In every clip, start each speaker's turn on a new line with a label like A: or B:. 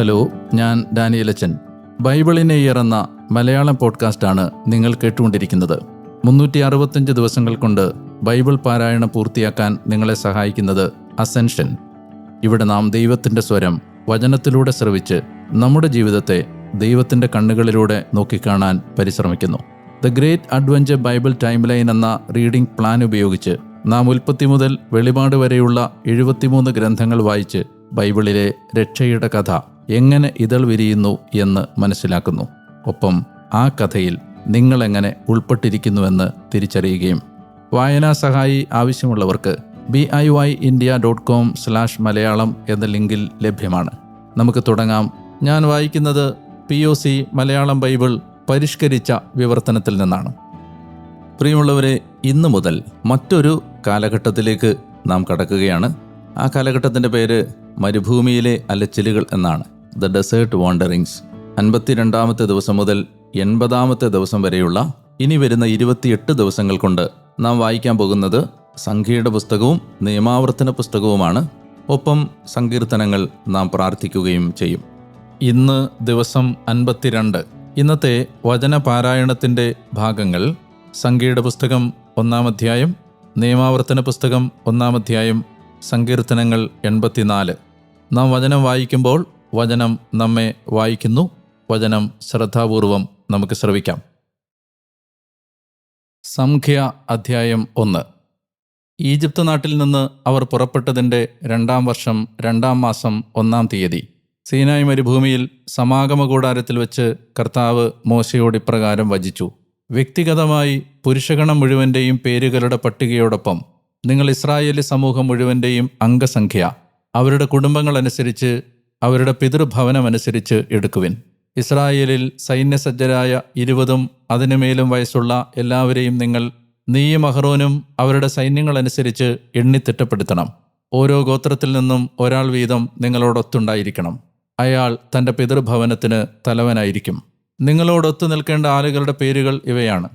A: Hello ഞാൻ ഡാനിയലച്ചൻ. ബൈബിളിനെ year എന്ന മലയാളം പോഡ്കാസ്റ്റാണ് നിങ്ങൾ കേട്ടുകൊണ്ടിരിക്കുന്നത്. മുന്നൂറ്റി അറുപത്തഞ്ച് ദിവസങ്ങൾ കൊണ്ട് ബൈബിൾ പാരായണം പൂർത്തിയാക്കാൻ നിങ്ങളെ സഹായിക്കുന്നത് അസെൻഷൻ. ഇവിടെ നാം ദൈവത്തിന്റെ സ്വരം വചനത്തിലൂടെ ശ്രവിച്ച് നമ്മുടെ ജീവിതത്തെ ദൈവത്തിന്റെ കണ്ണുകളിലൂടെ നോക്കിക്കാണാൻ പരിശ്രമിക്കുന്നു. The great adventure Bible timeline എന്ന റീഡിംഗ് പ്ലാൻ ഉപയോഗിച്ച് നാം ഉൽപ്പത്തി മുതൽ വെളിപാട് വരെയുള്ള എഴുപത്തിമൂന്ന് ഗ്രന്ഥങ്ങൾ വായിച്ച് ബൈബിളിലെ രക്ഷയുടെ കഥ എങ്ങനെ ഇതൾ വിരിയുന്നു എന്ന് മനസ്സിലാക്കുന്നു. ഒപ്പം ആ കഥയിൽ നിങ്ങളെങ്ങനെ ഉൾപ്പെട്ടിരിക്കുന്നുവെന്ന് തിരിച്ചറിയുകയും വായനാ സഹായി ആവശ്യമുള്ളവർക്ക് B I Y India dot com slash Malayalam എന്ന ലിങ്കിൽ ലഭ്യമാണ്. നമുക്ക് തുടങ്ങാം. ഞാൻ വായിക്കുന്നത് P O C Malayalam Bible പരിഷ്കരിച്ച വിവർത്തനത്തിൽ നിന്നാണ്. പ്രിയമുള്ളവരെ ഇന്നു മുതൽ മറ്റൊരു കാലഘട്ടത്തിലേക്ക് നാം കടക്കുകയാണ്. ആ കാലഘട്ടത്തിന്റെ പേര് മരുഭൂമിയിലെ അലച്ചിലുകൾ എന്നാണ്. ദ ഡെസേർട്ട് വാണ്ടറിങ്സ് അൻപത്തിരണ്ടാമത്തെ ദിവസം മുതൽ എൺപതാമത്തെ ദിവസം വരെയുള്ള ഇനി വരുന്ന ഇരുപത്തിയെട്ട് ദിവസങ്ങൾ കൊണ്ട് നാം വായിക്കാൻ പോകുന്നത് സംഖ്യയുടെ പുസ്തകവും നിയമാവർത്തന പുസ്തകവുമാണ്. ഒപ്പം സങ്കീർത്തനങ്ങൾ നാം പ്രാർത്ഥിക്കുകയും ചെയ്യും. ഇന്ന് ദിവസം അൻപത്തിരണ്ട്. ഇന്നത്തെ വചന പാരായണത്തിന്റെ ഭാഗങ്ങൾ സംഖ്യയുടെ പുസ്തകം ഒന്നാം അധ്യായം നിയമാവർത്തന പുസ്തകം ഒന്നാം അധ്യായം സങ്കീർത്തനങ്ങൾ എൺപത്തിനാല്. നാം വചനം വായിക്കുമ്പോൾ വചനം നമ്മെ വായിക്കുന്നു. വചനം ശ്രദ്ധാപൂർവം നമുക്ക് ശ്രവിക്കാം. സംഖ്യ അധ്യായം ഒന്ന്. ഈജിപ്ത് നാട്ടിൽ നിന്ന് അവർ പുറപ്പെട്ടതിന്റെ രണ്ടാം വർഷം രണ്ടാം മാസം ഒന്നാം തീയതി. സീനായ് മരുഭൂമിയിൽ സമാഗമ കൂടാരത്തിൽ വെച്ച് കർത്താവ് മോശയോട് ഇപ്രകാരം വചിച്ചു. വ്യക്തിഗതമായി പുരുഷഗണം മുഴുവന്റെയും പേരുകളുടെ പട്ടികയോടൊപ്പം നിങ്ങൾ ഇസ്രായേലി സമൂഹം മുഴുവന്റെയും അംഗസംഖ്യ. അവരുടെ കുടുംബങ്ങളനുസരിച്ച് അവരുടെ പിതൃഭവനമനുസരിച്ച് എടുക്കുവിൻ. ഇസ്രായേലിൽ സൈന്യസജ്ജരായ ഇരുപതും അതിനുമേലും വയസ്സുള്ള എല്ലാവരെയും നിങ്ങൾ നീയും അഹ്റോനും അവരുടെ സൈന്യങ്ങളനുസരിച്ച് എണ്ണിത്തിട്ടപ്പെടുത്തണം. ഓരോ ഗോത്രത്തിൽ നിന്നും ഒരാൾ വീതം നിങ്ങളോടൊത്തുണ്ടായിരിക്കണം. അയാൾ തന്റെ പിതൃഭവനത്തിന് തലവനായിരിക്കും. നിങ്ങളോടൊത്തു നിൽക്കേണ്ട ആളുകളുടെ പേരുകൾ ഇവയാണ്.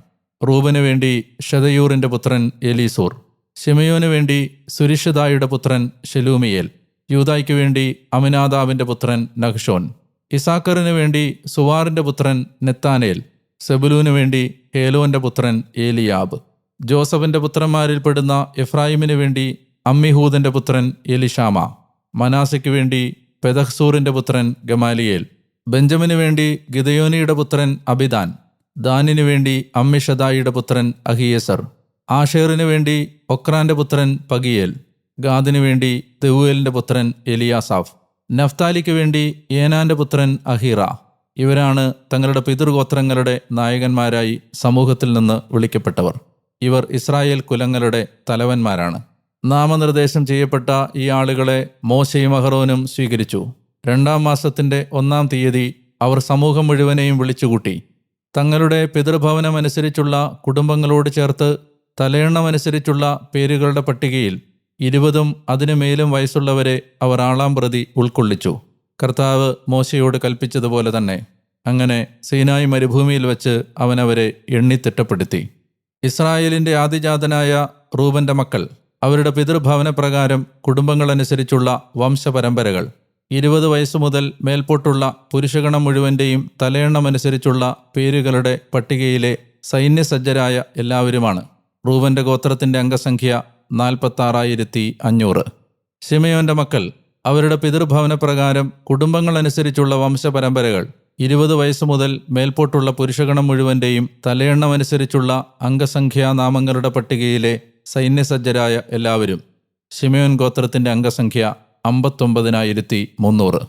A: റൂബന് വേണ്ടി ഷതയൂറിന്റെ പുത്രൻ എലീസൂർ. ഷിമയോന് വേണ്ടി സുരിഷദായുടെ പുത്രൻ ഷെലൂമിയേൽ യൂതായ്ക്ക് വേണ്ടി അമിനാദാവിന്റെ പുത്രൻ നഹ്ഷോൻ ഇസാക്കറിന് വേണ്ടി സുവാറിന്റെ പുത്രൻ നെത്താനേൽ സെബുലൂന് വേണ്ടി ഹേലോന്റെ പുത്രൻ ഏലിയാബ് ജോസഫിന്റെ പുത്രന്മാരിൽപ്പെടുന്ന എഫ്രായിമിന് വേണ്ടി അമ്മിഹൂദിന്റെ പുത്രൻ എലിഷാമ മനാസയ്ക്ക് വേണ്ടി പെദഹ്സൂറിന്റെ പുത്രൻ ഗമാലിയേൽ ബെഞ്ചമിന് വേണ്ടി ഗിദയോനിയുടെ പുത്രൻ അബിദാൻ ദാനിനു വേണ്ടി അമ്മിഷദായിയുടെ പുത്രൻ അഹിയസർ ആഷേറിന് വേണ്ടി ഒക്രാന്റെ പുത്രൻ പകിയേൽ ഗാദിനു വേണ്ടി തെവുവേലിന്റെ പുത്രൻ എലിയാസാഫ് നഫ്താലിക്ക് വേണ്ടി ഏനാന്റെ പുത്രൻ അഹീറ. ഇവരാണ് തങ്ങളുടെ പിതൃഗോത്രങ്ങളുടെ നായകന്മാരായി സമൂഹത്തിൽ നിന്ന് വിളിക്കപ്പെട്ടവർ. ഇവർ ഇസ്രായേൽ കുലങ്ങളുടെ തലവന്മാരാണ്. നാമനിർദ്ദേശം ചെയ്യപ്പെട്ട ഈ ആളുകളെ മോശയും അഹറോനും സ്വീകരിച്ചു. രണ്ടാം മാസത്തിന്റെ ഒന്നാം തീയതി അവർ സമൂഹം മുഴുവനെയും വിളിച്ചുകൂട്ടി. തങ്ങളുടെ പിതൃഭവനമനുസരിച്ചുള്ള കുടുംബങ്ങളോട് ചേർത്ത് തലയെണ്ണമനുസരിച്ചുള്ള പേരുകളുടെ പട്ടികയിൽ ഇരുപതും അതിനു മേലും വയസ്സുള്ളവരെ അവർ ആളാം പ്രതി ഉൾക്കൊള്ളിച്ചു. കർത്താവ് മോശയോട് കൽപ്പിച്ചതുപോലെ തന്നെ. അങ്ങനെ സീനായി മരുഭൂമിയിൽ വെച്ച് അവനവരെ എണ്ണിത്തിട്ടപ്പെടുത്തി ഇസ്രായേലിന്റെ ആദിജാതനായ റൂബന്റെ മക്കൾ അവരുടെ പിതൃഭവന പ്രകാരം കുടുംബങ്ങളനുസരിച്ചുള്ള വംശപരമ്പരകൾ. ഇരുപത് വയസ്സു മുതൽ മേൽപോട്ടുള്ള പുരുഷഗണം മുഴുവന്റെയും തലയെണ്ണമനുസരിച്ചുള്ള പേരുകളുടെ പട്ടികയിലെ സൈന്യസജ്ജരായ എല്ലാവരുമാണ്. റൂവന്റെ ഗോത്രത്തിന്റെ അംഗസംഖ്യ നാൽപ്പത്താറായിരത്തി അഞ്ഞൂറ് ഷിമയോന്റെ മക്കൾ അവരുടെ പിതൃഭവന പ്രകാരം കുടുംബങ്ങളനുസരിച്ചുള്ള വംശപരമ്പരകൾ ഇരുപത് വയസ്സ് മുതൽ മേൽപോട്ടുള്ള പുരുഷഗണം മുഴുവന്റെയും തലയെണ്ണമനുസരിച്ചുള്ള അംഗസംഖ്യാ നാമങ്ങളുടെ പട്ടികയിലെ സൈന്യസജ്ജരായ എല്ലാവരും. ഷിമയോൻ ഗോത്രത്തിന്റെ അംഗസംഖ്യ അമ്പത്തൊമ്പതിനായിരത്തി മുന്നൂറ്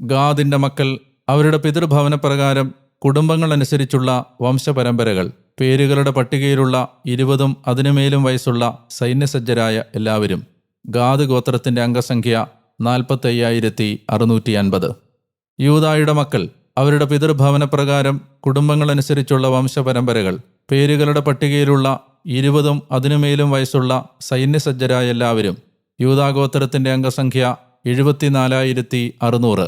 A: ഗാദിന്റെ മക്കൾ അവരുടെ പിതൃഭവന പ്രകാരം കുടുംബങ്ങളനുസരിച്ചുള്ള വംശപരമ്പരകൾ പേരുകളുടെ പട്ടികയിലുള്ള ഇരുപതും അതിനുമേലും വയസ്സുള്ള സൈന്യസജ്ജരായ എല്ലാവരും ഗാദ് ഗോത്രത്തിന്റെ അംഗസംഖ്യ നാൽപ്പത്തയ്യായിരത്തി അറുന്നൂറ്റി അൻപത് യൂതായുടെ മക്കൾ അവരുടെ പിതൃഭവന പ്രകാരം കുടുംബങ്ങളനുസരിച്ചുള്ള വംശപരമ്പരകൾ പേരുകളുടെ പട്ടികയിലുള്ള ഇരുപതും അതിനുമേലും വയസ്സുള്ള സൈന്യസജ്ജരായ എല്ലാവരും യൂതാഗോത്രത്തിന്റെ അംഗസംഖ്യ എഴുപത്തിനാലായിരത്തി അറുന്നൂറ്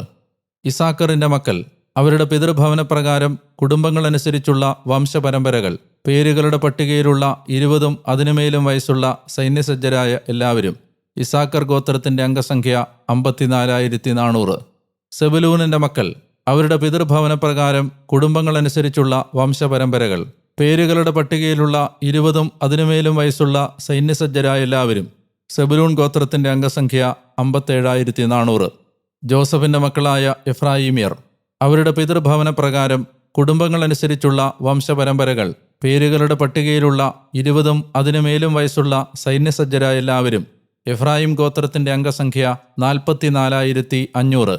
A: ഇസാക്കറിന്റെ മക്കൾ അവരുടെ പിതൃഭവനപ്രകാരം കുടുംബങ്ങളനുസരിച്ചുള്ള വംശപരമ്പരകൾ പേരുകളുടെ പട്ടികയിലുള്ള ഇരുപതും അതിനുമേലും വയസ്സുള്ള സൈന്യസജ്ജരായ എല്ലാവരും ഇസാക്കർ ഗോത്രത്തിന്റെ അംഗസംഖ്യ അമ്പത്തിനാലായിരത്തി നാനൂറ് സെബലൂനിന്റെ മക്കൾ അവരുടെ പിതൃഭവനപ്രകാരം കുടുംബങ്ങളനുസരിച്ചുള്ള വംശപരമ്പരകൾ പേരുകളുടെ പട്ടികയിലുള്ള ഇരുപതും അതിനുമേലും വയസ്സുള്ള സൈന്യസജ്ജരായ എല്ലാവരും സെബലൂൺ ഗോത്രത്തിന്റെ അംഗസംഖ്യ അമ്പത്തേഴായിരത്തി നാനൂറ് ജോസഫിന്റെ മക്കളായ എഫ്രായിമിയർ അവരുടെ പിതൃഭവന പ്രകാരം കുടുംബങ്ങളനുസരിച്ചുള്ള വംശപരമ്പരകൾ പേരുകളുടെ പട്ടികയിലുള്ള ഇരുപതും അതിനുമേലും വയസ്സുള്ള സൈന്യസജ്ജരായ എല്ലാവരും എഫ്രായിം ഗോത്രത്തിന്റെ അംഗസംഖ്യ നാൽപ്പത്തിനാലായിരത്തി അഞ്ഞൂറ്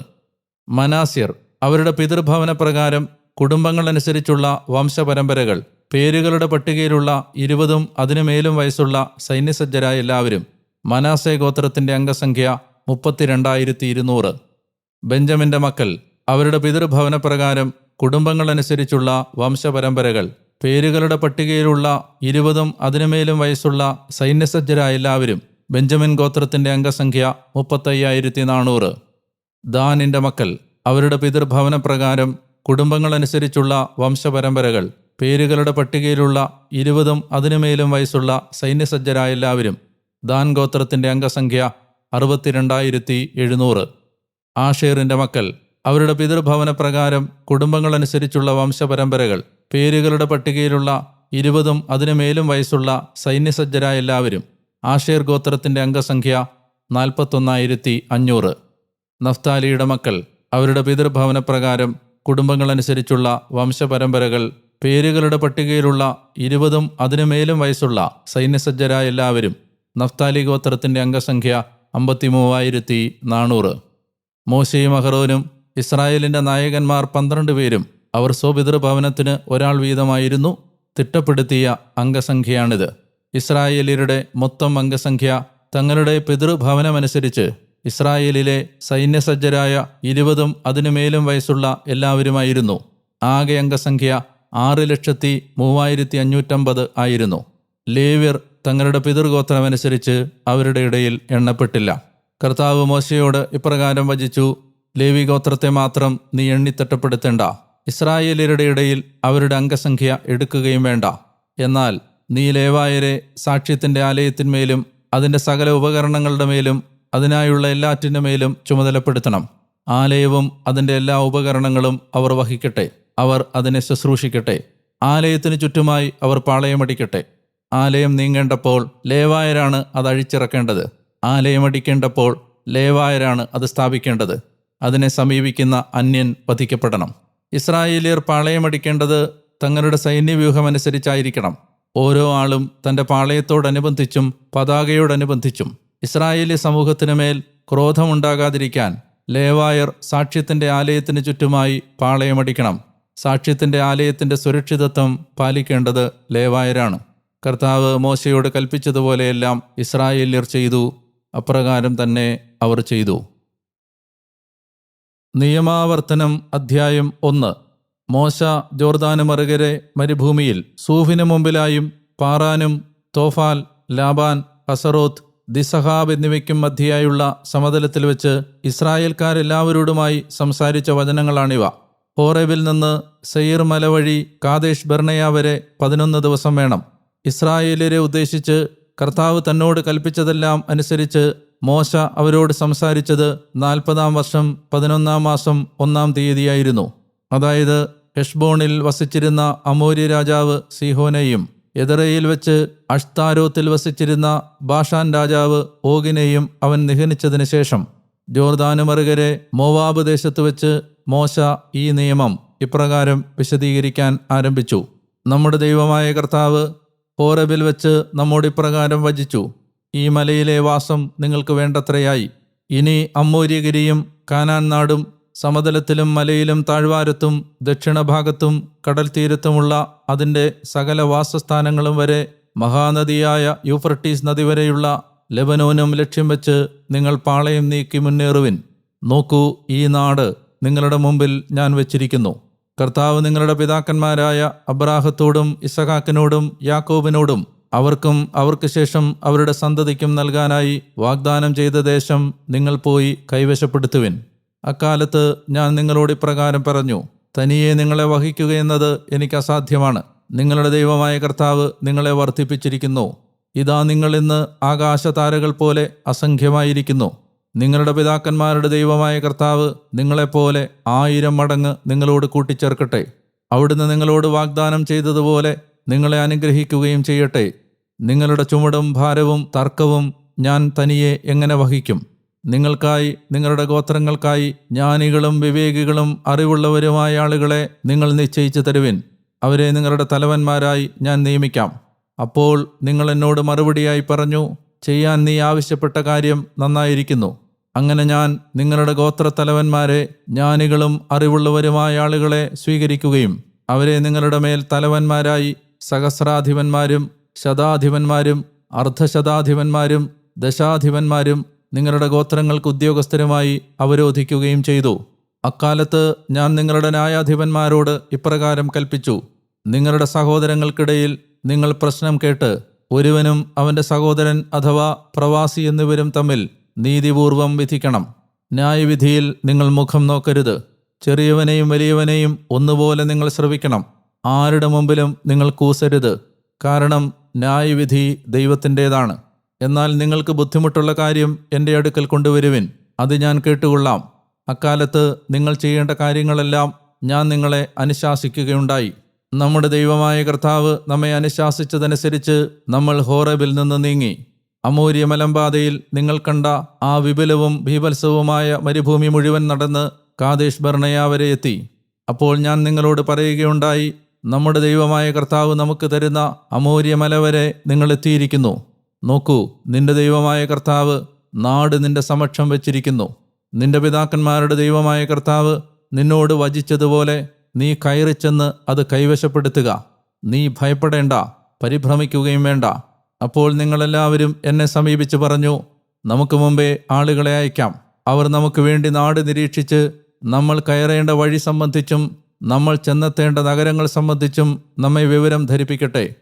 A: മനാസിർ അവരുടെ പിതൃഭവന പ്രകാരം കുടുംബങ്ങളനുസരിച്ചുള്ള വംശപരമ്പരകൾ പേരുകളുടെ പട്ടികയിലുള്ള ഇരുപതും അതിനുമേലും വയസ്സുള്ള സൈന്യസജ്ജരായ എല്ലാവരും മനാസെ ഗോത്രത്തിന്റെ അംഗസംഖ്യ മുപ്പത്തിരണ്ടായിരത്തി ഇരുന്നൂറ് ബെഞ്ചമിന്റെ മക്കൾ അവരുടെ പിതൃഭവനപ്രകാരം കുടുംബങ്ങളനുസരിച്ചുള്ള വംശപരമ്പരകൾ പേരുകളുടെ പട്ടികയിലുള്ള ഇരുപതും അതിനുമേലും വയസ്സുള്ള സൈന്യസജ്ജരായ എല്ലാവരും ബെഞ്ചമിൻ ഗോത്രത്തിന്റെ അംഗസംഖ്യ മുപ്പത്തയ്യായിരത്തി നാനൂറ് ദാനിന്റെ മക്കൾ. അവരുടെ പിതൃഭവന പ്രകാരം കുടുംബങ്ങളനുസരിച്ചുള്ള വംശപരമ്പരകൾ പേരുകളുടെ പട്ടികയിലുള്ള ഇരുപതും അതിനുമേലും വയസ്സുള്ള സൈന്യസജ്ജരായ എല്ലാവരും ദാൻ ഗോത്രത്തിന്റെ അംഗസംഖ്യ അറുപത്തിരണ്ടായിരത്തി എഴുന്നൂറ് ആഷേറിന്റെ മക്കൾ. അവരുടെ പിതൃഭവന പ്രകാരം കുടുംബങ്ങളനുസരിച്ചുള്ള വംശപരമ്പരകൾ പേരുകളുടെ പട്ടികയിലുള്ള ഇരുപതും അതിനുമേലും വയസ്സുള്ള സൈന്യസജ്ജരായ എല്ലാവരും ആഷേർ ഗോത്രത്തിന്റെ അംഗസംഖ്യ നാൽപ്പത്തൊന്നായിരത്തി അഞ്ഞൂറ് നഫ്താലിയുടെ മക്കൾ അവരുടെ പിതൃഭവന പ്രകാരം കുടുംബങ്ങളനുസരിച്ചുള്ള വംശപരമ്പരകൾ പേരുകളുടെ പട്ടികയിലുള്ള ഇരുപതും അതിനുമേലും വയസ്സുള്ള സൈന്യസജ്ജരായ എല്ലാവരും നഫ്താലി ഗോത്രത്തിന്റെ അംഗസംഖ്യ അമ്പത്തിമൂവായിരത്തി നാനൂറ് മോശയും അഹറോനും ഇസ്രായേലിന്റെ നായകന്മാർ പന്ത്രണ്ട് പേരും അവർ സ്വപിതൃഭവനത്തിന് ഒരാൾ വീതമായിരുന്നു തിട്ടപ്പെടുത്തിയ അംഗസംഖ്യയാണിത്. ഇസ്രായേലിയരുടെ മൊത്തം അംഗസംഖ്യ തങ്ങളുടെ പിതൃഭവനമനുസരിച്ച് ഇസ്രായേലിലെ സൈന്യസജ്ജരായ ഇരുപതും അതിനുമേലും വയസ്സുള്ള എല്ലാവരുമായിരുന്നു. ആകെ അംഗസംഖ്യ ആറ് ലക്ഷത്തി മൂവായിരത്തി അഞ്ഞൂറ്റമ്പത് ആയിരുന്നു. ലേവ്യർ തങ്ങളുടെ പിതൃഗോത്രമനുസരിച്ച് അവരുടെ ഇടയിൽ എണ്ണപ്പെട്ടില്ല. കർത്താവ് മോശയോട് ഇപ്രകാരം വചിച്ചു ലേവി ഗോത്രത്തെ മാത്രം നീ എണ്ണിത്തട്ടപ്പെടുത്തേണ്ട ഇസ്രായേലിയരുടെ ഇടയിൽ അവരുടെ അംഗസംഖ്യ എടുക്കുകയും വേണ്ട. എന്നാൽ നീ ലേവായരെ സാക്ഷ്യത്തിന്റെ ആലയത്തിന്മേലും അതിന്റെ സകല ഉപകരണങ്ങളുടെ മേലും അതിനായുള്ള എല്ലാറ്റിന്റെ മേലും ചുമതലപ്പെടുത്തണം. ആലയവും അതിന്റെ എല്ലാ ഉപകരണങ്ങളും അവർ വഹിക്കട്ടെ. അവർ അതിനെ ശുശ്രൂഷിക്കട്ടെ. ആലയത്തിന് ചുറ്റുമായി അവർ പാളയമടിക്കട്ടെ. ആലയം നീങ്ങേണ്ടപ്പോൾ ലേവായരാണ് അത് അഴിച്ചിറക്കേണ്ടത്. ആലയമടിക്കേണ്ടപ്പോൾ ലേവായരാണ് അത് സ്ഥാപിക്കേണ്ടത്. അതിനെ സമീപിക്കുന്ന അന്യൻ വധിക്കപ്പെടണം. ഇസ്രായേലിയർ പാളയമടിക്കേണ്ടത് തങ്ങളുടെ സൈന്യവ്യൂഹം അനുസരിച്ചായിരിക്കണം ഓരോ ആളും തന്റെ പാളയത്തോടനുബന്ധിച്ചും പതാകയോടനുബന്ധിച്ചും ഇസ്രായേലി സമൂഹത്തിനു മേൽ ക്രോധമുണ്ടാകാതിരിക്കാൻ ലേവായർ സാക്ഷ്യത്തിന്റെ ആലയത്തിന് ചുറ്റുമായി പാളയമടിക്കണം. സാക്ഷ്യത്തിന്റെ ആലയത്തിന്റെ സുരക്ഷിതത്വം പാലിക്കേണ്ടത് ലേവായരാണ്. കർത്താവ് മോശയോട് കൽപ്പിച്ചതുപോലെയെല്ലാം ഇസ്രായേല്യർ ചെയ്തു. അപ്രകാരം തന്നെ അവർ ചെയ്തു. നിയമാവർത്തനം അധ്യായം ഒന്ന്. മോശ ജോർദാന് മറുകരെ മരുഭൂമിയിൽ സൂഫിന് മുമ്പിലായും പാറാനും തോഫാൽ ലാബാൻ ഹസറോത്ത് ദിസഹാബ് എന്നിവയ്ക്കും മധ്യയായുള്ള സമതലത്തിൽ വെച്ച് ഇസ്രായേൽക്കാരെല്ലാവരോടുമായി സംസാരിച്ച വചനങ്ങളാണിവ. ഹോറേബിൽ നിന്ന് സെയ്ർ മല വഴി കാദേശ് ബർണയ വരെ പതിനൊന്ന് ദിവസം വേണം. ഇസ്രായേലരെ ഉദ്ദേശിച്ച് കർത്താവ് തന്നോട് കൽപ്പിച്ചതെല്ലാം അനുസരിച്ച് മോശ അവരോട് സംസാരിച്ചത് നാൽപ്പതാം വർഷം പതിനൊന്നാം മാസം ഒന്നാം തീയതിയായിരുന്നു. അതായത് ഹെഷ്ബോണിൽ വസിച്ചിരുന്ന അമോര്യ രാജാവ് സിഹോനെയും എതിറയിൽ വെച്ച് അഷ്താരോത്തിൽ വസിച്ചിരുന്ന ബാഷാൻ രാജാവ് ഓഗിനെയും അവൻ നിഹനിച്ചതിന് ശേഷം ജോർദാനുമറുകരെ മോവാബ് ദേശത്ത് വെച്ച് മോശ ഈ നിയമം ഇപ്രകാരം വിശദീകരിക്കാൻ ആരംഭിച്ചു. നമ്മുടെ ദൈവമായ കർത്താവ് ഹോറബിൽ വെച്ച് നമ്മോട് ഇപ്രകാരം വചിച്ചു. ഈ മലയിലെ വാസം നിങ്ങൾക്ക് വേണ്ടത്രയായി. ഇനി അമ്മൂര്യഗിരിയും കാനാൻ നാടും സമതലത്തിലും മലയിലും താഴ്വാരത്തും ദക്ഷിണഭാഗത്തും കടൽ തീരത്തുമുള്ള അതിന്റെ സകല വാസസ്ഥാനങ്ങളും വരെ മഹാനദിയായ യൂഫ്രട്ടീസ് നദി വരെയുള്ള ലെബനോനും ലക്ഷ്യം വെച്ച് നിങ്ങൾ പാളയം നീക്കി മുന്നേറുവിൻ. നോക്കൂ ഈ നാട് നിങ്ങളുടെ മുമ്പിൽ ഞാൻ വെച്ചിരിക്കുന്നു. കർത്താവ് നിങ്ങളുടെ പിതാക്കന്മാരായ അബ്രാഹത്തോടും ഇസഹാക്കിനോടും യാക്കോബിനോടും അവർക്കും അവർക്ക് ശേഷം അവരുടെ സന്തതിക്കും നൽകാനായി വാഗ്ദാനം ചെയ്ത ദേശം നിങ്ങൾ പോയി കൈവശപ്പെടുത്തുവിൻ. അക്കാലത്ത് ഞാൻ നിങ്ങളോട് ഇപ്രകാരം പറഞ്ഞു തനിയെ നിങ്ങളെ വഹിക്കുകയെന്നത് എനിക്ക് അസാധ്യമാണ്. നിങ്ങളുടെ ദൈവമായ കർത്താവ് നിങ്ങളെ വർദ്ധിപ്പിച്ചിരിക്കുന്നു. ഇതാ നിങ്ങൾ ഇന്ന് ആകാശതാരകൾ പോലെ അസംഖ്യമായിരിക്കുന്നു. നിങ്ങളുടെ പിതാക്കന്മാരുടെ ദൈവമായ കർത്താവ് നിങ്ങളെപ്പോലെ ആയിരം മടങ്ങ് നിങ്ങളോട് കൂട്ടിച്ചേർക്കട്ടെ. അവിടുന്ന് നിങ്ങളോട് വാഗ്ദാനം ചെയ്തതുപോലെ നിങ്ങളെ അനുഗ്രഹിക്കുകയും ചെയ്യട്ടെ. നിങ്ങളുടെ ചുമടും ഭാരവും തർക്കവും ഞാൻ തനിയെ എങ്ങനെ വഹിക്കും? നിങ്ങൾക്കായി നിങ്ങളുടെ ഗോത്രങ്ങൾക്കായി ജ്ഞാനികളും വിവേകികളും അറിവുള്ളവരുമായ ആളുകളെ നിങ്ങൾ നിശ്ചയിച്ചു തരുവിൻ. അവരെ നിങ്ങളുടെ തലവന്മാരായി ഞാൻ നിയമിക്കാം. അപ്പോൾ നിങ്ങൾ എന്നോട് മറുപടിയായി പറഞ്ഞു ചെയ്യാൻ നീ ആവശ്യപ്പെട്ട കാര്യം നന്നായിരിക്കുന്നു. അങ്ങനെ ഞാൻ നിങ്ങളുടെ ഗോത്രത്തലവന്മാരെ ജ്ഞാനികളും അറിവുള്ളവരുമായ ആളുകളെ സ്വീകരിക്കുകയും അവരെ നിങ്ങളുടെ മേൽ തലവന്മാരായി സഹസ്രാധിപന്മാരും ശതാധിപന്മാരും അർദ്ധശതാധിപന്മാരും ദശാധിപന്മാരും നിങ്ങളുടെ ഗോത്രങ്ങൾക്ക് ഉദ്യോഗസ്ഥരുമായി അവരോധിക്കുകയും ചെയ്തു. അക്കാലത്ത് ഞാൻ നിങ്ങളുടെ ന്യായാധിപന്മാരോട് ഇപ്രകാരം കൽപ്പിച്ചു. നിങ്ങളുടെ സഹോദരങ്ങൾക്കിടയിൽ നിങ്ങൾ പ്രശ്നം കേട്ട് ഒരുവനും അവന്റെ സഹോദരൻ അഥവാ പ്രവാസി എന്നിവരും തമ്മിൽ നീതിപൂർവം വിധിക്കണം. ന്യായവിധിയിൽ നിങ്ങൾ മുഖം നോക്കരുത്. ചെറിയവനെയും വലിയവനെയും ഒന്നുപോലെ നിങ്ങൾ ശ്രവിക്കണം. ആരുടെ മുമ്പിലും നിങ്ങൾ കൂസരുത്. കാരണം ന്യായവിധി ദൈവത്തിന്റെതാണ്. എന്നാൽ നിങ്ങൾക്ക് ബുദ്ധിമുട്ടുള്ള കാര്യം എന്റെ അടുക്കൽ കൊണ്ടുവരുവിൻ. അത് ഞാൻ കേട്ടുകൊള്ളാം. അക്കാലത്ത് നിങ്ങൾ ചെയ്യേണ്ട കാര്യങ്ങളെല്ലാം ഞാൻ നിങ്ങളെ അനുശാസിക്കുകയുണ്ടായി. നമ്മുടെ ദൈവമായ കർത്താവ് നമ്മെ അനുശാസിച്ചതനുസരിച്ച് നമ്മൾ ഹോറബിൽ നിന്ന് നീങ്ങി. അമൂര്യ മലമ്പാതയിൽ നിങ്ങൾ കണ്ട ആ വിപുലവും ഭീപത്സവുമായ മരുഭൂമി മുഴുവൻ നടന്ന് കാതേഷ് ബർണയ എത്തി. അപ്പോൾ ഞാൻ നിങ്ങളോട് പറയുകയുണ്ടായി നമ്മുടെ ദൈവമായ കർത്താവ് നമുക്ക് തരുന്ന അമൂര്യ മല വരെ നിങ്ങൾ എത്തിയിരിക്കുന്നു. നോക്കൂ നിന്റെ ദൈവമായ കർത്താവ് നാട് നിന്റെ സമക്ഷം വച്ചിരിക്കുന്നു. നിന്റെ പിതാക്കന്മാരുടെ ദൈവമായ കർത്താവ് നിന്നോട് വചിച്ചതുപോലെ നീ കയറിച്ചെന്ന് അത് കൈവശപ്പെടുത്തുക. നീ ഭയപ്പെടേണ്ട പരിഭ്രമിക്കുകയും വേണ്ട. അപ്പോൾ നിങ്ങളെല്ലാവരും എന്നെ സമീപിച്ച് പറഞ്ഞു നമുക്ക് മുമ്പേ ആളുകളെ അയക്കാം. അവർ നമുക്ക് വേണ്ടി നാട് നിരീക്ഷിച്ച് നമ്മൾ കയറേണ്ട വഴി സംബന്ധിച്ചും നമ്മൾ ചെന്നെത്തേണ്ട നഗരങ്ങൾ സംബന്ധിച്ചും നമ്മെ വിവരം ധരിപ്പിക്കട്ടെ.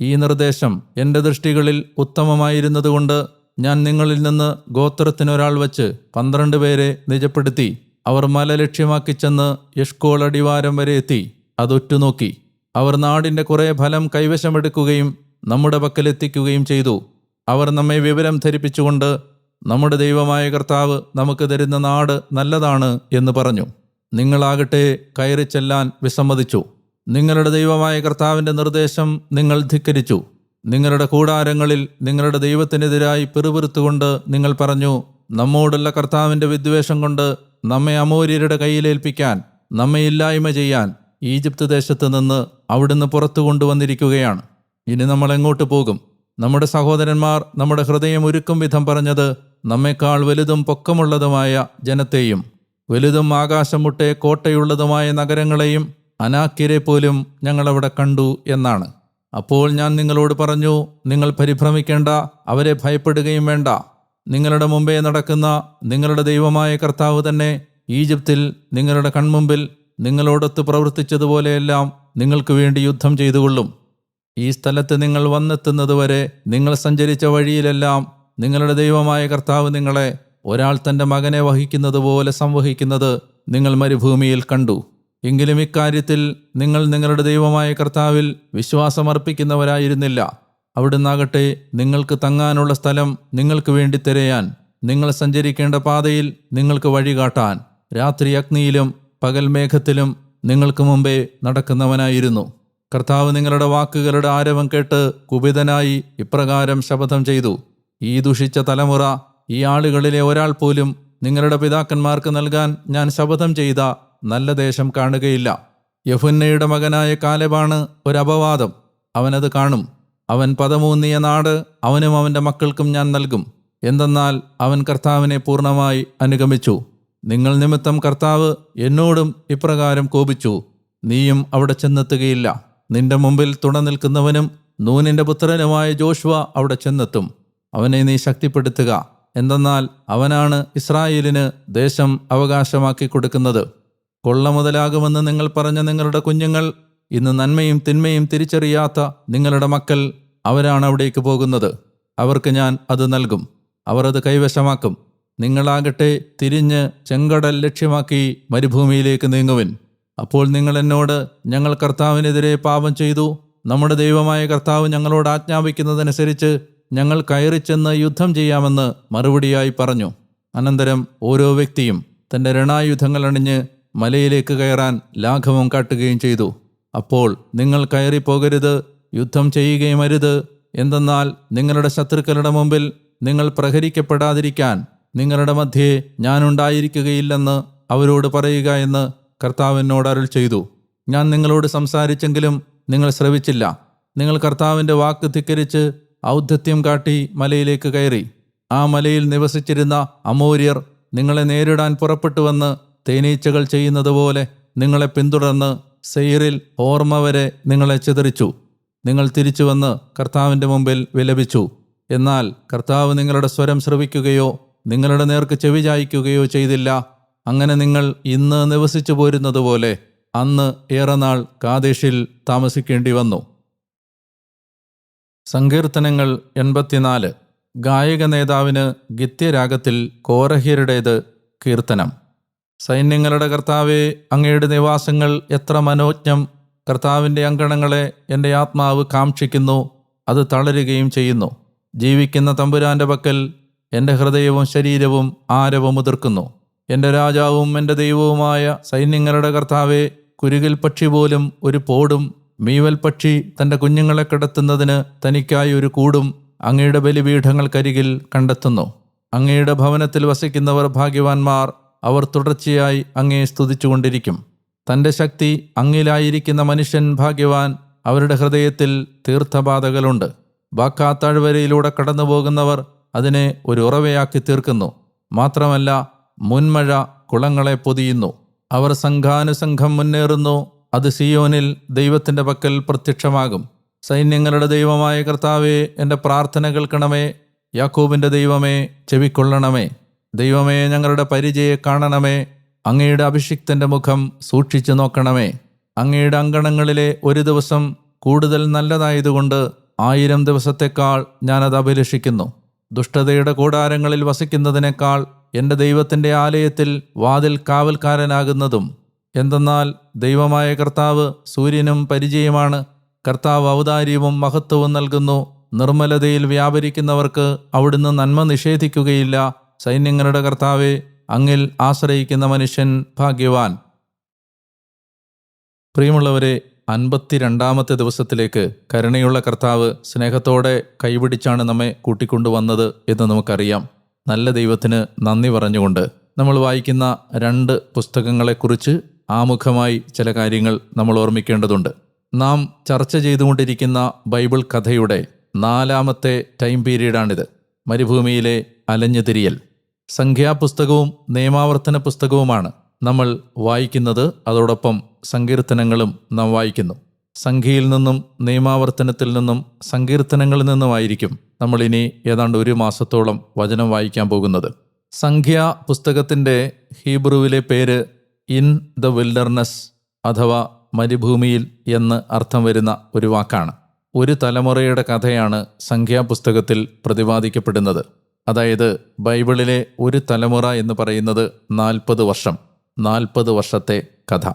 A: ഈ നിർദ്ദേശം എന്റെ ദൃഷ്ടികളിൽ ഉത്തമമായിരുന്നതുകൊണ്ട് ഞാൻ നിങ്ങളിൽ നിന്ന് ഗോത്രത്തിനൊരാൾ വച്ച് പന്ത്രണ്ട് പേരെ നിജപ്പെടുത്തി അവർ മല ലക്ഷ്യമാക്കി ചെന്ന് യഷ്കോൾ അടിവാരം വരെ എത്തി അതൊറ്റുനോക്കി. അവർ നാടിന്റെ കുറേ ഫലം കൈവശമെടുക്കുകയും നമ്മുടെ പക്കലെത്തിക്കുകയും ചെയ്തു. അവർ നമ്മെ വിവരം ധരിപ്പിച്ചുകൊണ്ട് നമ്മുടെ ദൈവമായ കർത്താവ് നമുക്ക് തരുന്ന നാട് നല്ലതാണ് എന്ന് പറഞ്ഞു. നിങ്ങളാകട്ടെ കയറി ചെല്ലാൻ വിസമ്മതിച്ചു. നിങ്ങളുടെ ദൈവമായ കർത്താവിന്റെ നിർദ്ദേശം നിങ്ങൾ ധിക്കരിച്ചു. നിങ്ങളുടെ കൂടാരങ്ങളിൽ നിങ്ങളുടെ ദൈവത്തിനെതിരായി പിറുപിറുത്തുകൊണ്ട് നിങ്ങൾ പറഞ്ഞു നമ്മോടുള്ള കർത്താവിന്റെ വിദ്വേഷം കൊണ്ട് നമ്മെ അമൂര്യരുടെ കയ്യിലേൽപ്പിക്കാൻ നമ്മെ ഇല്ലായ്മ ചെയ്യാൻ ഈജിപ്ത് ദേശത്ത് നിന്ന് അവിടുന്ന് പുറത്തു കൊണ്ടുവന്നിരിക്കുകയാണ്. ഇനി നമ്മൾ എങ്ങോട്ട് പോകും? നമ്മുടെ സഹോദരന്മാർ നമ്മുടെ ഹൃദയം ഒരുക്കും വിധം പറഞ്ഞത് നമ്മെക്കാൾ വലുതും പൊക്കമുള്ളതുമായ ജനത്തെയും വലുതും ആകാശമുട്ടെ കോട്ടയുള്ളതുമായ നഗരങ്ങളെയും അനാക്കിരെ പോലും ഞങ്ങളവിടെ കണ്ടു എന്നാണ്. അപ്പോൾ ഞാൻ നിങ്ങളോട് പറഞ്ഞു നിങ്ങൾ പരിഭ്രമിക്കേണ്ട അവരെ ഭയപ്പെടുകയും വേണ്ട. നിങ്ങളുടെ മുമ്പേ നടക്കുന്ന നിങ്ങളുടെ ദൈവമായ കർത്താവ് തന്നെ ഈജിപ്തിൽ നിങ്ങളുടെ കൺമുമ്പിൽ നിങ്ങളോടൊത്ത് പ്രവർത്തിച്ചതുപോലെയെല്ലാം നിങ്ങൾക്ക് വേണ്ടി യുദ്ധം ചെയ്തുകൊള്ളും. ഈ സ്ഥലത്ത് നിങ്ങൾ വന്നെത്തുന്നതുവരെ നിങ്ങൾ സഞ്ചരിച്ച വഴിയിലെല്ലാം നിങ്ങളുടെ ദൈവമായ കർത്താവ് നിങ്ങളെ ഒരാൾ തന്റെ മകനെ വഹിക്കുന്നത് പോലെ സംവഹിക്കുന്നത് നിങ്ങൾ മരുഭൂമിയിൽ കണ്ടു. എങ്കിലും ഇക്കാര്യത്തിൽ നിങ്ങൾ നിങ്ങളുടെ ദൈവമായ കർത്താവിൽ വിശ്വാസമർപ്പിക്കുന്നവരായിരുന്നില്ല. അവിടുന്നാകട്ടെ നിങ്ങൾക്ക് തങ്ങാനുള്ള സ്ഥലം നിങ്ങൾക്ക് വേണ്ടി തിരയാൻ നിങ്ങൾ സഞ്ചരിക്കേണ്ട പാതയിൽ നിങ്ങൾക്ക് വഴികാട്ടാൻ രാത്രി അഗ്നിയിലും പകൽ മേഘത്തിലും നിങ്ങൾക്ക് മുമ്പേ നടക്കുന്നവനായിരുന്നു. കർത്താവ് നിങ്ങളുടെ വാക്കുകളുടെ ആരവം കേട്ട് കുപിതനായി ഇപ്രകാരം ശപഥം ചെയ്തു. ഈ ദുഷിച്ച തലമുറ ഈ ആളുകളിലെ ഒരാൾ പോലും നിങ്ങളുടെ പിതാക്കന്മാർക്ക് നൽകാൻ ഞാൻ ശപഥം ചെയ്ത നല്ല ദേശം കാണുകയില്ല. യഫുന്നയുടെ മകനായ കാലബാണ് ഒരപവാദം. അവനത് കാണും. അവൻ പദമൂന്നിയ നാട് അവനും അവന്റെ മക്കൾക്കും ഞാൻ നൽകും. എന്തെന്നാൽ അവൻ കർത്താവിനെ പൂർണമായി അനുഗമിച്ചു. നിങ്ങൾ നിമിത്തം കർത്താവ് എന്നോടും ഇപ്രകാരം കോപിച്ചു. നീയും അവിടെ ചെന്നെത്തുകയില്ല. നിന്റെ മുമ്പിൽ തുണ നിൽക്കുന്നവനും നൂനിന്റെ പുത്രനുമായ ജോഷുവ അവിടെ ചെന്നെത്തും. അവനെ നീ ശക്തിപ്പെടുത്തുക. എന്തെന്നാൽ അവനാണ് ഇസ്രായേലിന് ദേശം അവകാശമാക്കി കൊടുക്കുന്നത്. കൊള്ള മുതലാകുമെന്ന് നിങ്ങൾ പറഞ്ഞ നിങ്ങളുടെ കുഞ്ഞുങ്ങൾ ഇന്ന് നന്മയും തിന്മയും തിരിച്ചറിയാത്ത നിങ്ങളുടെ മക്കൾ അവരാണ് അവിടേക്ക് പോകുന്നത്. അവർക്ക് ഞാൻ അത് നൽകും. അവർ അത് കൈവശമാക്കും. നിങ്ങളാകട്ടെ തിരിഞ്ഞ് ചെങ്കടൽ ലക്ഷ്യമാക്കി മരുഭൂമിയിലേക്ക് നീങ്ങുവിൻ. അപ്പോൾ നിങ്ങൾ എന്നോട് ഞങ്ങൾ കർത്താവിനെതിരെ പാപം ചെയ്തു. നമ്മുടെ ദൈവമായ കർത്താവ് ഞങ്ങളോട് ആജ്ഞാപിക്കുന്നതനുസരിച്ച് ഞങ്ങൾ കയറിച്ചെന്ന് യുദ്ധം ചെയ്യാമെന്ന് മറുപടിയായി പറഞ്ഞു. അനന്തരം ഓരോ വ്യക്തിയും തന്റെ രണായുധങ്ങൾ അണിഞ്ഞ് മലയിലേക്ക് കയറാൻ ലാഘവം കാട്ടുകയും ചെയ്തു. അപ്പോൾ നിങ്ങൾ കയറിപ്പോകരുത് യുദ്ധം ചെയ്യുകയും അരുത്. എന്തെന്നാൽ നിങ്ങളുടെ ശത്രുക്കളുടെ മുമ്പിൽ നിങ്ങൾ പ്രഹരിക്കപ്പെടാതിരിക്കാൻ നിങ്ങളുടെ മധ്യേ ഞാനുണ്ടായിരിക്കുകയില്ലെന്ന് അവരോട് പറയുക എന്ന് കർത്താവിനോട് അരുൾ ചെയ്തു. ഞാൻ നിങ്ങളോട് സംസാരിച്ചെങ്കിലും നിങ്ങൾ ശ്രവിച്ചില്ല. നിങ്ങൾ കർത്താവിന്റെ വാക്ക് ധിക്കരിച്ച് ഔദ്ധത്യം കാട്ടി മലയിലേക്ക് കയറി. ആ മലയിൽ നിവസിച്ചിരുന്ന അമൂര്യർ നിങ്ങളെ നേരിടാൻ പുറപ്പെട്ടുവന്ന് തേനീച്ചകൾ ചെയ്യുന്നത് പോലെ നിങ്ങളെ പിന്തുടർന്ന് സെയിറിൽ ഓർമ്മ വരെ നിങ്ങളെ ചിതറിച്ചു. നിങ്ങൾ തിരിച്ചുവന്ന് കർത്താവിന്റെ മുമ്പിൽ വിലപിച്ചു. എന്നാൽ കർത്താവ് നിങ്ങളുടെ സ്വരം ശ്രവിക്കുകയോ നിങ്ങളുടെ നേർക്ക് ചെവി ചായ്ക്കുകയോ ചെയ്തില്ല. അങ്ങനെ നിങ്ങൾ ഇന്ന് നിവസിച്ചു പോരുന്നത് പോലെ അന്ന് ഏറെ നാൾ കാദേശിൽ താമസിക്കേണ്ടി വന്നു. സങ്കീർത്തനങ്ങൾ എൺപത്തിനാല്. ഗായക നേതാവിന് ഗിത്യരാഗത്തിൽ കോരഹ്യരുടേത് കീർത്തനം. സൈന്യങ്ങളുടെ കർത്താവെ അങ്ങയുടെ നിവാസങ്ങൾ എത്ര മനോജ്ഞം. കർത്താവിന്റെ അങ്കണങ്ങളെ എന്റെ ആത്മാവ് കാക്ഷിക്കുന്നു അത് തളരുകയും ചെയ്യുന്നു. ജീവിക്കുന്ന തമ്പുരാന്റെ പക്കൽ എന്റെ ഹൃദയവും ശരീരവും ആരവം മുതിർക്കുന്നു എന്റെ രാജാവും എന്റെ ദൈവവുമായ സൈന്യങ്ങളുടെ കർത്താവെ കുരുകിൽ പക്ഷി പോലും ഒരു പോടും. മീവൽ പക്ഷി തന്റെ കുഞ്ഞുങ്ങളെ കിടത്തുന്നതിന് തനിക്കായി ഒരു കൂടും അങ്ങയുടെ ബലിപീഠങ്ങൾക്കരികിൽ കണ്ടെത്തുന്നു. അങ്ങയുടെ ഭവനത്തിൽ വസിക്കുന്നവർ ഭാഗ്യവാന്മാർ അവർ തുടർച്ചയായി അങ്ങയെ സ്തുതിച്ചുകൊണ്ടിരിക്കും. തന്റെ ശക്തി അങ്ങിലായിരിക്കുന്ന മനുഷ്യൻ ഭാഗ്യവാൻ അവരുടെ ഹൃദയത്തിൽ തീർത്ഥബാധകളുണ്ട് ബാക്കാത്താഴ്വരയിലൂടെ കടന്നു പോകുന്നവർ അതിനെ ഒരു ഉറവയാക്കി തീർക്കുന്നു. മാത്രമല്ല മുൻമഴ കുളങ്ങളെ പൊതിയുന്നു. അവർ സംഘാനുസംഘം മുന്നേറുന്നു അത് സിയോനിൽ ദൈവത്തിന്റെ പക്കൽ പ്രത്യക്ഷമാകും. സൈന്യങ്ങളുടെ ദൈവമായ കർത്താവെ എന്റെ പ്രാർത്ഥന കേൾക്കണമേ. യാക്കോബിന്റെ ദൈവമേ ചെവിക്കൊള്ളണമേ. ദൈവമേ ഞങ്ങളുടെ പരിചയെ കാണണമേ. അങ്ങയുടെ അഭിഷിക്തന്റെ മുഖം സൂക്ഷിച്ചു നോക്കണമേ. അങ്ങയുടെ അങ്കണങ്ങളിലെ ഒരു ദിവസം കൂടുതൽ നല്ലതായതുകൊണ്ട് ആയിരം ദിവസത്തെക്കാൾ ഞാനത് അഭിലഷിക്കുന്നു. ദുഷ്ടതയുടെ കൂടാരങ്ങളിൽ വസിക്കുന്നതിനേക്കാൾ എന്റെ ദൈവത്തിന്റെ ആലയത്തിൽ വാതിൽ കാവൽക്കാരനാകുന്നതും എന്തെന്നാൽ ദൈവമായ കർത്താവ് സൂര്യനും പരിചയമാണ്. കർത്താവ് ഔദാര്യവും മഹത്വവും നൽകുന്നു. നിർമ്മലതയിൽ വ്യാപരിക്കുന്നവർക്ക് അവിടുന്ന് നന്മ നിഷേധിക്കുകയില്ല. സൈന്യങ്ങളുടെ കർത്താവെ അങ്ങിൽ ആശ്രയിക്കുന്ന മനുഷ്യൻ ഭാഗ്യവാൻ. പ്രിയമുള്ളവരെ അൻപത്തിരണ്ടാമത്തെ ദിവസത്തിലേക്ക് കരുണയുള്ള കർത്താവ് സ്നേഹത്തോടെ കൈപിടിച്ചാണ് നമ്മെ കൂട്ടിക്കൊണ്ടുവന്നത് എന്ന് നമുക്കറിയാം. നല്ല ദൈവത്തിന് നന്ദി പറഞ്ഞുകൊണ്ട് നമ്മൾ വായിക്കുന്ന രണ്ട് പുസ്തകങ്ങളെക്കുറിച്ച് ആമുഖമായി ചില കാര്യങ്ങൾ നമ്മൾ ഓർമ്മിക്കേണ്ടതുണ്ട്. നാം ചർച്ച ചെയ്തുകൊണ്ടിരിക്കുന്ന ബൈബിൾ കഥയുടെ നാലാമത്തെ ടൈം പീരീഡാണിത്. മരുഭൂമിയിലെ അലഞ്ഞുതിരിയൽ സംഖ്യാപുസ്തകവും നിയമാവർത്തന പുസ്തകവുമാണ് നമ്മൾ വായിക്കുന്നത്. അതോടൊപ്പം സങ്കീർത്തനങ്ങളും നാം വായിക്കുന്നു. സംഖ്യയിൽ നിന്നും നിയമാവർത്തനത്തിൽ നിന്നും സങ്കീർത്തനങ്ങളിൽ നിന്നുമായിരിക്കും നമ്മളിനി ഏതാണ്ട് ഒരു മാസത്തോളം വചനം വായിക്കാൻ പോകുന്നത്. സംഖ്യ പുസ്തകത്തിന്റെ ഹീബ്രുവിലെ പേര് ഇൻ ദ വിൽഡർനെസ് അഥവാ മരുഭൂമിയിൽ എന്ന് അർത്ഥം വരുന്ന ഒരു വാക്കാണ്. ഒരു തലമുറയുടെ കഥയാണ് സംഖ്യാപുസ്തകത്തിൽ പ്രതിപാദിക്കപ്പെടുന്നത്. അതായത് ബൈബിളിലെ ഒരു തലമുറ എന്ന് പറയുന്നത് നാൽപ്പത് വർഷം നാൽപ്പത് വർഷത്തെ കഥ.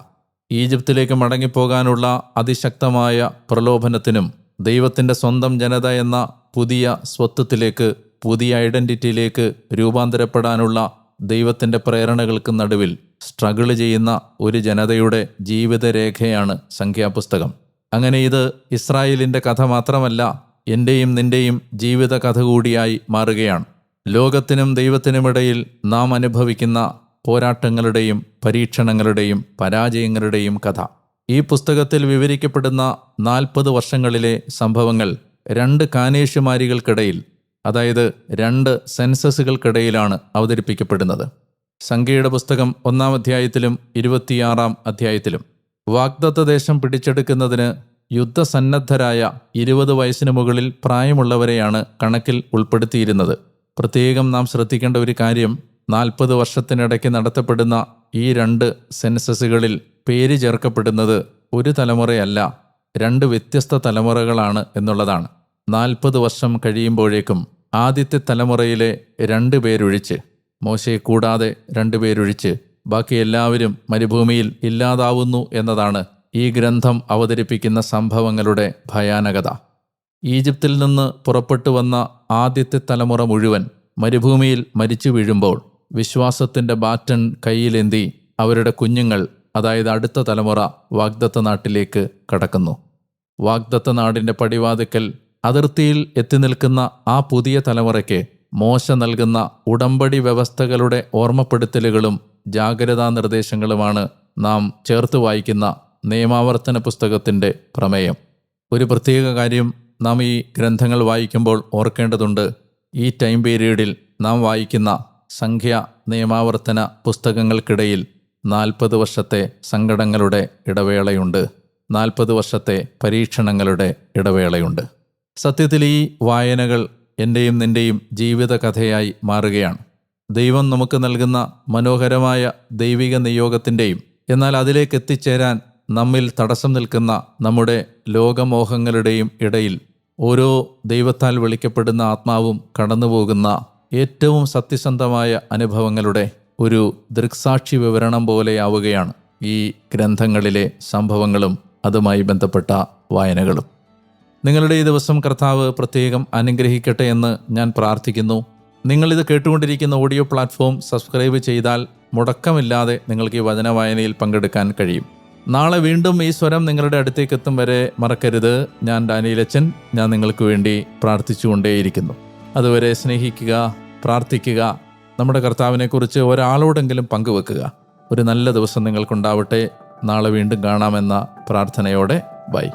A: ഈജിപ്തിലേക്ക് മടങ്ങിപ്പോകാനുള്ള അതിശക്തമായ പ്രലോഭനത്തിനും ദൈവത്തിന്റെ സ്വന്തം ജനത എന്ന പുതിയ സ്വത്വത്തിലേക്ക് പുതിയ ഐഡന്റിറ്റിയിലേക്ക് രൂപാന്തരപ്പെടാനുള്ള ദൈവത്തിന്റെ പ്രേരണകൾക്ക് നടുവിൽ സ്ട്രഗിൾ ചെയ്യുന്ന ഒരു ജനതയുടെ ജീവിതരേഖയാണ് സംഖ്യാപുസ്തകം. അങ്ങനെ ഇത് ഇസ്രായേലിന്റെ കഥ മാത്രമല്ല എന്റെയും നിന്റെയും ജീവിത കഥ കൂടിയായി മാറുകയാണ്. ലോകത്തിനും ദൈവത്തിനുമിടയിൽ നാം അനുഭവിക്കുന്ന പോരാട്ടങ്ങളുടെയും പരീക്ഷണങ്ങളുടെയും പരാജയങ്ങളുടെയും കഥ. ഈ പുസ്തകത്തിൽ വിവരിക്കപ്പെടുന്ന നാൽപ്പത് വർഷങ്ങളിലെ സംഭവങ്ങൾ രണ്ട് കാനേഷുമാരികൾക്കിടയിൽ അതായത് രണ്ട് സെൻസസുകൾക്കിടയിലാണ് അവതരിപ്പിക്കപ്പെടുന്നത്. സംഖ്യയുടെ പുസ്തകം ഒന്നാം അധ്യായത്തിലും ഇരുപത്തിയാറാം അധ്യായത്തിലും. വാഗ്ദത്ത ദേശം പിടിച്ചെടുക്കുന്നതിന് യുദ്ധസന്നദ്ധരായ ഇരുപത് വയസ്സിന് മുകളിൽ പ്രായമുള്ളവരെയാണ് കണക്കിൽ ഉൾപ്പെടുത്തിയിരുന്നത്. പ്രത്യേകം നാം ശ്രദ്ധിക്കേണ്ട ഒരു കാര്യം നാൽപ്പത് വർഷത്തിനിടയ്ക്ക് നടത്തപ്പെടുന്ന ഈ രണ്ട് സെൻസസുകളിൽ പേര് ചേർക്കപ്പെടുന്നത് ഒരു തലമുറയല്ല രണ്ട് വ്യത്യസ്ത തലമുറകളാണ് എന്നുള്ളതാണ്. നാൽപ്പത് വർഷം കഴിയുമ്പോഴേക്കും ആദ്യത്തെ തലമുറയിലെ രണ്ട് പേരൊഴിച്ച്. മോശയെ കൂടാതെ രണ്ടുപേരൊഴിച്ച് ബാക്കി എല്ലാവരും മരുഭൂമിയിൽ ഇല്ലാതാവുന്നു എന്നതാണ് ഈ ഗ്രന്ഥം അവതരിപ്പിക്കുന്ന സംഭവങ്ങളുടെ ഭയാനകത. ഈജിപ്തിൽ നിന്ന് പുറപ്പെട്ടു വന്ന ആദ്യത്തെ തലമുറ മുഴുവൻ മരുഭൂമിയിൽ മരിച്ചു വീഴുമ്പോൾ വിശ്വാസത്തിന്റെ ബാറ്റൺ കയ്യിലേന്തി അവരുടെ കുഞ്ഞുങ്ങൾ അതായത് അടുത്ത തലമുറ വാഗ്ദത്ത നാട്ടിലേക്ക് കടക്കുന്നു. വാഗ്ദത്ത നാടിന്റെ പടിവാതിക്കൽ അതിർത്തിയിൽ എത്തി നിൽക്കുന്ന ആ പുതിയ തലമുറയ്ക്ക് മോശ നൽകുന്ന ഉടമ്പടി വ്യവസ്ഥകളുടെ ഓർമ്മപ്പെടുത്തലുകളും ജാഗ്രതാ നിർദ്ദേശങ്ങളുമാണ് നാം ചേർത്ത് വായിക്കുന്ന നിയമാവർത്തന പുസ്തകത്തിന്റെ പ്രമേയം. ഒരു പ്രത്യേക കാര്യം നാം ഈ ഗ്രന്ഥങ്ങൾ വായിക്കുമ്പോൾ ഓർക്കേണ്ടതുണ്ട്. ഈ ടൈം പീരീഡിൽ നാം വായിക്കുന്ന സംഖ്യ നിയമാവർത്തന പുസ്തകങ്ങൾക്കിടയിൽ നാൽപ്പത് വർഷത്തെ സങ്കടങ്ങളുടെ ഇടവേളയുണ്ട്. നാൽപ്പത് വർഷത്തെ പരീക്ഷണങ്ങളുടെ ഇടവേളയുണ്ട്. സത്യത്തിൽ ഈ വായനകൾ എന്റെയും നിന്റെയും ജീവിതകഥയായി മാറുകയാണ്. ദൈവം നമുക്ക് നൽകുന്ന മനോഹരമായ ദൈവിക നിയോഗത്തിന്റെയും എന്നാൽ അതിലേക്ക് എത്തിച്ചേരാൻ നമ്മിൽ തടസ്സം നിൽക്കുന്ന നമ്മുടെ ലോകമോഹങ്ങളുടെയും ഇടയിൽ ഓരോ ദൈവത്താൽ വിളിക്കപ്പെടുന്ന ആത്മാവും കടന്നുപോകുന്ന ഏറ്റവും സത്യസന്ധമായ അനുഭവങ്ങളുടെ ഒരു ദൃക്സാക്ഷി വിവരണം പോലെയാവുകയാണ് ഈ ഗ്രന്ഥങ്ങളിലെ സംഭവങ്ങളും അതുമായി ബന്ധപ്പെട്ട വായനകളും. നിങ്ങളുടെ ഈ ദിവസം കർത്താവ് പ്രത്യേകം അനുഗ്രഹിക്കട്ടെ എന്ന് ഞാൻ പ്രാർത്ഥിക്കുന്നു. നിങ്ങളിത് കേട്ടുകൊണ്ടിരിക്കുന്ന ഓഡിയോ പ്ലാറ്റ്ഫോം സബ്സ്ക്രൈബ് ചെയ്താൽ മുടക്കമില്ലാതെ നിങ്ങൾക്ക് ഈ വചന വായനയിൽ പങ്കെടുക്കാൻ കഴിയും. നാളെ വീണ്ടും ഈ സ്വരം നിങ്ങളുടെ അടുത്തേക്ക് എത്തും വരെ മറക്കരുത്. ഞാൻ ഡാനിയിലച്ചൻ. ഞാൻ നിങ്ങൾക്ക് വേണ്ടി പ്രാർത്ഥിച്ചുകൊണ്ടേയിരിക്കുന്നു. അതുവരെ സ്നേഹിക്കുക പ്രാർത്ഥിക്കുക. നമ്മുടെ കർത്താവിനെക്കുറിച്ച് ഒരാളോടെങ്കിലും പങ്കുവെക്കുക. ഒരു നല്ല ദിവസം നിങ്ങൾക്കുണ്ടാവട്ടെ. നാളെ വീണ്ടും കാണാമെന്ന പ്രാർത്ഥനയോടെ ബൈ.